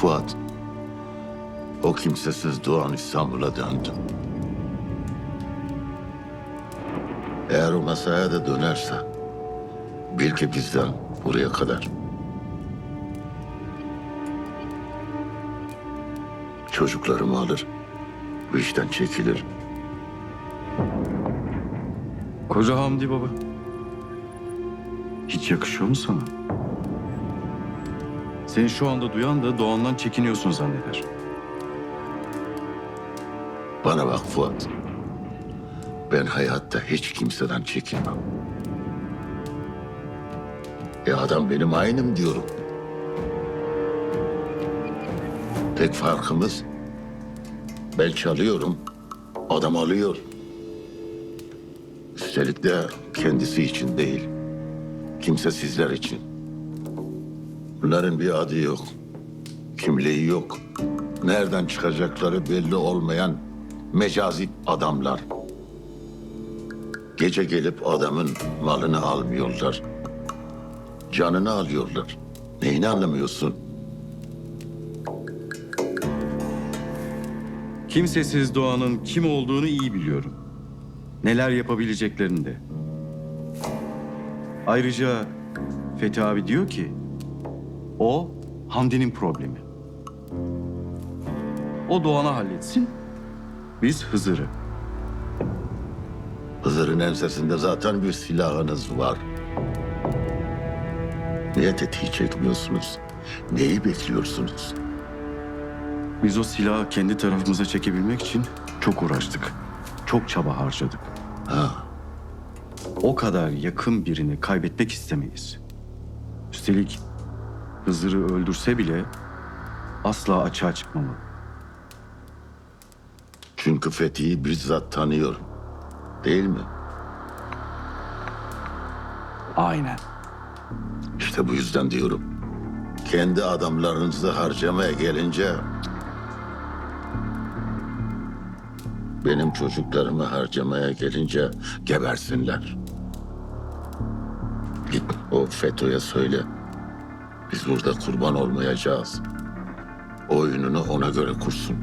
Fuat. O kimsesiz Doğan İstanbul'a döndü. Eğer o masaya da dönerse bil ki bizden buraya kadar. Çocuklarımı alır, bu işten çekilir. Koca Hamdi baba. Hiç yakışıyor mu sana? Seni şu anda duyan da Doğan'dan çekiniyorsun zanneder. Bana bak Fuat. Ben hayatta hiç kimseden çekinmem. E adam benim aynım diyorum. Tek farkımız ben çalıyorum, adam alıyor. Üstelik de kendisi için değil, kimse sizler için. Bunların bir adı yok, kimliği yok. Nereden çıkacakları belli olmayan mecazi adamlar. Gece gelip adamın malını almıyorlar. Canını alıyorlar. Neyini anlamıyorsun? Kimsesiz Doğan'ın kim olduğunu iyi biliyorum. Neler yapabileceklerini de. Ayrıca Fethi abi diyor ki o Hamdi'nin problemi. O Doğan'ı halletsin. Biz Hızır'ı. Hızır'ın ensesinde zaten bir silahınız var. Niye tetiği çekmiyorsunuz? Neyi bekliyorsunuz? Biz o silahı kendi tarafımıza çekebilmek için çok uğraştık. Çok çaba harcadık. Ha, O kadar yakın birini kaybetmek istemeyiz. Üstelik Hızır'ı öldürse bile asla açığa çıkmamalı. çünkü Fethi'yi bizzat tanıyor. Değil mi? Aynen. İşte bu yüzden diyorum. Kendi adamlarınızı harcamaya gelince... Benim çocuklarımı harcamaya gelince gebersinler. Git o FETÖ'ye söyle. Biz burada kurban olmayacağız. Oyununu ona göre kursun.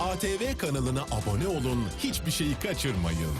ATV kanalına abone olun, hiçbir şeyi kaçırmayın.